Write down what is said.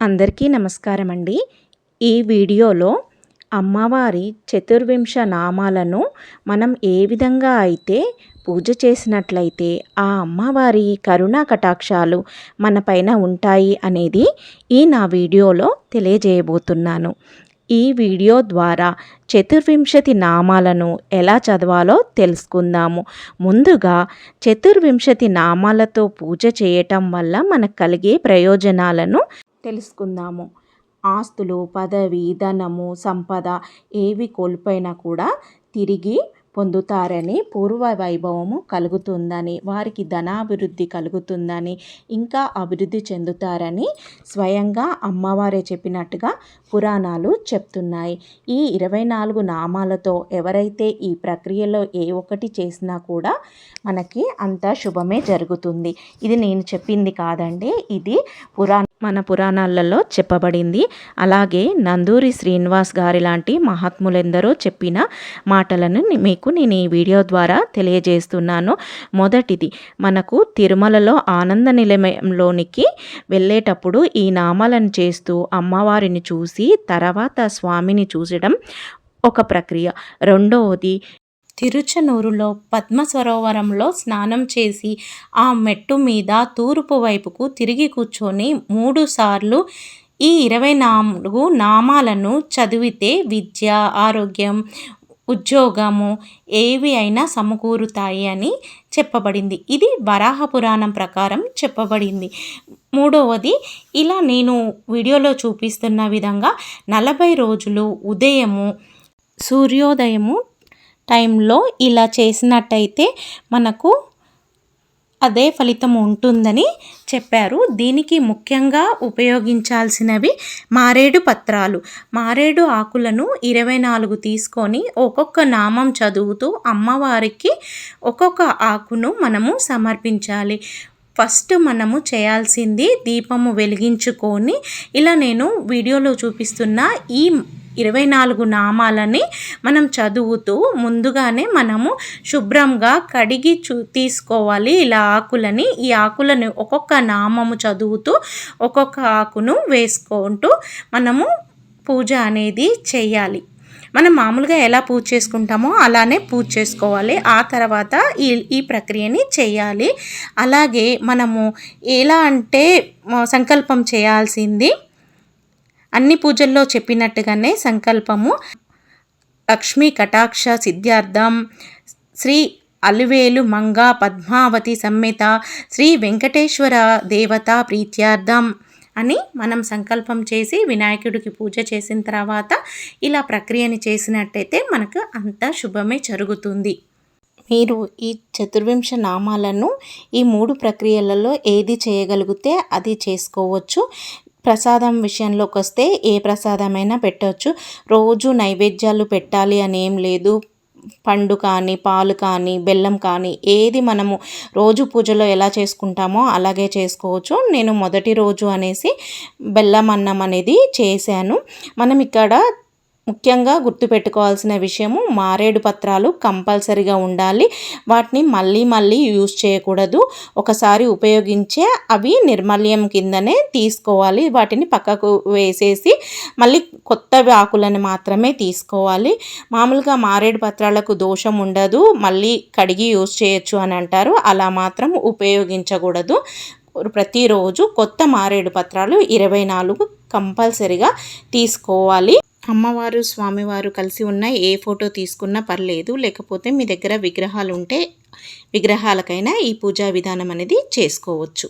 అందరికీ నమస్కారం అండి ఈ వీడియోలో అమ్మవారి చతుర్వింశ నామాలను మనం ఏ విధంగా అయితే పూజ చేసినట్లయితే ఆ అమ్మవారి కరుణా కటాక్షాలు మన పైన ఉంటాయి అనేది ఈ నా వీడియోలో తెలియజేయబోతున్నాను. ఈ వీడియో ద్వారా చతుర్వింశతి నామాలను ఎలా చదవాలో తెలుసుకుందాము. ముందుగా చతుర్వింశతి నామాలతో పూజ చేయటం వల్ల మనకు కలిగే ప్రయోజనాలను తెలుసుకుందాము. ఆస్తులు పదవి ధనము సంపద ఏవి కోల్పోయినా కూడా తిరిగి పొందుతారని పూర్వ వైభవము కలుగుతుందని వారికి ధనాభివృద్ధి కలుగుతుందని ఇంకా అభివృద్ధి చెందుతారని స్వయంగా అమ్మవారే చెప్పినట్టుగా పురాణాలు చెప్తున్నాయి. ఈ ఇరవై నాలుగు నామాలతో ఎవరైతే ఈ ప్రక్రియలో ఏ ఒక్కటి చేసినా కూడా మనకి అంత శుభమే జరుగుతుంది. ఇది నేను చెప్పింది కాదండి ఇది పురాణ మన పురాణాలలో చెప్పబడింది. అలాగే నందూరి శ్రీనివాస్ గారి లాంటి మహాత్ములెందరో చెప్పిన మాటలను మీకు నేను ఈ వీడియో ద్వారా తెలియజేస్తున్నాను. మొదటిది మనకు తిరుమలలో ఆనంద నిలయంలోనికి వెళ్ళేటప్పుడు ఈ నామాలను చేస్తూ అమ్మవారిని చూసి తర్వాత స్వామిని చూసడం ఒక ప్రక్రియ. రెండవది తిరుచనూరులో పద్మ సరోవరంలో స్నానం చేసి ఆ మెట్టు మీద తూర్పు వైపుకు తిరిగి కూర్చొని మూడుసార్లు ఈ ఇరవై నాలుగు నామాలను చదివితే విద్య ఆరోగ్యం ఉద్యోగము ఏవి అయినా సమకూరుతాయి అని చెప్పబడింది. ఇది వరాహ పురాణం ప్రకారం చెప్పబడింది. మూడవది ఇలా నేను వీడియోలో చూపిస్తున్న విధంగా నలభై రోజులు ఉదయము సూర్యోదయము టైంలో ఇలా చేసినట్టయితే మనకు అదే ఫలితం ఉంటుందని చెప్పారు. దీనికి ముఖ్యంగా ఉపయోగించాల్సినవి మారేడు పత్రాలు. మారేడు ఆకులను ఇరవై నాలుగు తీసుకొని ఒక్కొక్క నామం చదువుతూ అమ్మవారికి ఒక్కొక్క ఆకును మనము సమర్పించాలి. ఫస్ట్ మనము చేయాల్సింది దీపము వెలిగించుకొని ఇలా నేను వీడియోలో చూపిస్తున్న ఈ ఇరవై నాలుగు నామాలని మనం చదువుతూ ముందుగానే మనము శుభ్రంగా కడిగి చూ తీసుకోవాలి. ఇలా ఆకులని ఈ ఆకులను ఒక్కొక్క నామము చదువుతూ ఒక్కొక్క ఆకును వేసుకుంటూ మనము పూజ అనేది చేయాలి. మనం మామూలుగా ఎలా పూజ చేసుకుంటామో అలానే పూజ చేసుకోవాలి. ఆ తర్వాత ఈ ఈ ప్రక్రియని చేయాలి. అలాగే మనము ఎలా అంటే సంకల్పం చేయాల్సింది అన్ని పూజల్లో చెప్పినట్టుగానే సంకల్పము. లక్ష్మీ కటాక్ష సిద్ధార్థం శ్రీ అలివేలు మంగ పద్మావతి సమ్మెత. శ్రీ వెంకటేశ్వర దేవత ప్రీత్యార్థం అని మనం సంకల్పం చేసి వినాయకుడికి పూజ చేసిన తర్వాత ఇలా ప్రక్రియని చేసినట్టయితే మనకు అంత శుభమే జరుగుతుంది. మీరు ఈ చతుర్వింశ నామాలను ఈ మూడు ప్రక్రియలలో ఏది చేయగలిగితే అది చేసుకోవచ్చు. ప్రసాదం విషయంలోకి వస్తే ఏ ప్రసాదమైనా పెట్టవచ్చు రోజు నైవేద్యాలు పెట్టాలి అని ఏం లేదు. పండు కానీ పాలు కానీ బెల్లం కానీ ఏది మనము రోజు పూజలో ఎలా చేసుకుంటామో అలాగే చేసుకోవచ్చు. నేను మొదటి రోజు అనేసి బెల్లం అన్నం అనేది చేశాను. మనం ఇక్కడ ముఖ్యంగా గుర్తుపెట్టుకోవాల్సిన విషయము మారేడు పత్రాలు కంపల్సరిగా ఉండాలి. వాటిని మళ్ళీ మళ్ళీ యూజ్ చేయకూడదు. ఒకసారి ఉపయోగించే అవి నిర్మల్యం కిందనే తీసుకోవాలి. వాటిని పక్కకు వేసేసి మళ్ళీ కొత్త ఆకులను మాత్రమే తీసుకోవాలి. మామూలుగా మారేడు పత్రాలకు దోషం ఉండదు. మళ్ళీ కడిగి యూజ్ చేయొచ్చు అని అంటారు. అలా మాత్రం ఉపయోగించకూడదు. ప్రతిరోజు కొత్త మారేడు పత్రాలు ఇరవై నాలుగు కంపల్సరిగా తీసుకోవాలి. అమ్మవారు స్వామివారు కలిసి ఉన్న ఏ ఫోటో తీసుకున్నా పర్లేదు. లేకపోతే మీ దగ్గర విగ్రహాలు ఉంటే విగ్రహాలకైనా ఈ పూజా విధానం అనేది చేసుకోవచ్చు.